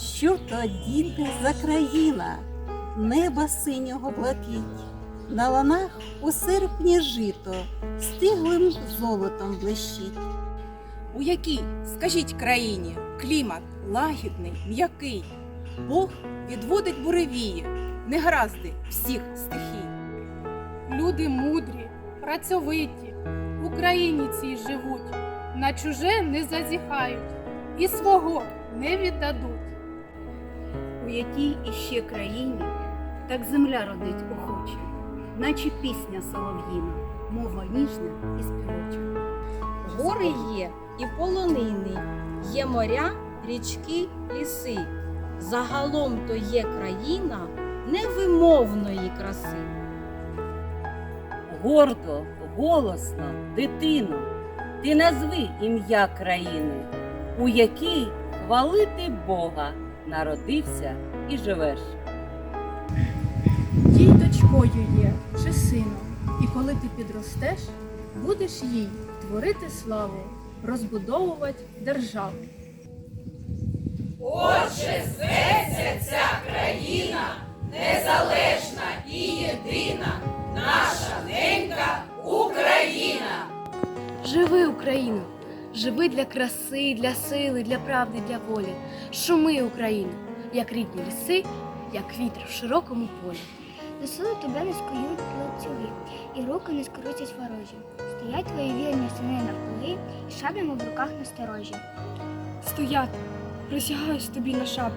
Що то діти за країна, неба синього блакить, на ланах у серпні жито стиглим золотом блищить. У якій, скажіть країні, клімат лагідний, м'який. Бог відводить буревії, негаразди всіх стихій. Люди мудрі, працьовиті, в Україні цій живуть, на чуже не зазіхають і свого не віддадуть. Якій іще країні так земля родить охоче, наче пісня солов'їна, мова ніжна і співоча. Гори є і полонини, є моря, річки, ліси. Загалом то є країна невимовної краси. Гордо, голосно, дитино, ти назви ім'я країни, у якій хвалити Бога народився і живеш. Їй дочкою є чи сином, і коли ти підростеш, будеш їй творити славу, розбудовувати державу. Живи, Живи для краси, для сили, для правди, для волі. Шуми, Україно, як рідні ліси, як вітер в широкому полі. До сили тебе не скують ланцюги, і руки не скоротять ворожі. Стоять твої вірні сини навкруги, і шаблями в руках насторожі. Стояти, присягаюсь тобі на шабу,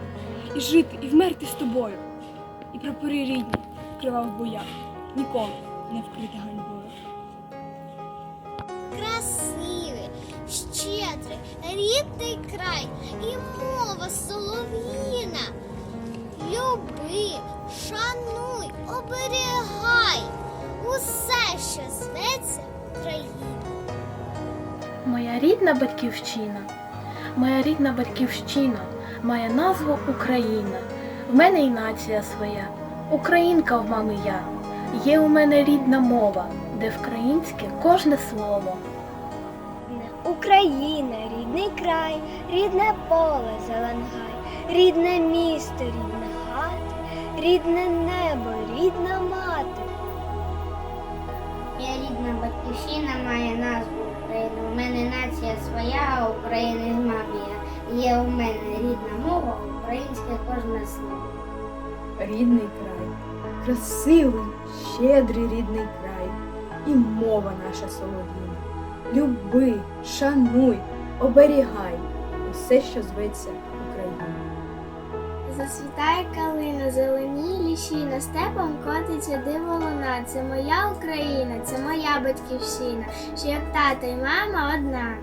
і жити, і вмерти з тобою. І прапори рідні, крива в боях, ніколи не вкрити ганьбою. Рідний край і мова солов'їна. Люби, шануй, оберігай усе, що зветься Україна. Моя рідна батьківщина, моя рідна батьківщина має назву Україна. В мене і нація своя, українка в мами я. Є у мене рідна мова, де вкраїнське кожне слово. Україна, рідний край, рідне поле Зеленгай, рідне місто, рідна хата, рідне небо, рідна мати. Моя рідна батьківщина має назву Україна. У мене нація своя, а України мамія. Є у мене рідна мова, українське кожне слово. Рідний край, красивий, щедрий рідний край, і мова наша солов'їна. Люби, шануй, оберігай усе, що зветься Україна. Засвітає калина, зелені ліщина, степом котиться диво луна. Це моя Україна, це моя батьківщина, що як тата і мама одна.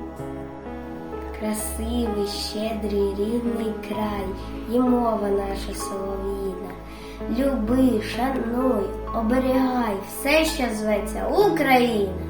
Красивий, щедрий, рідний край, і мова наша солов'їна. Люби, шануй, оберігай все, що зветься Україна.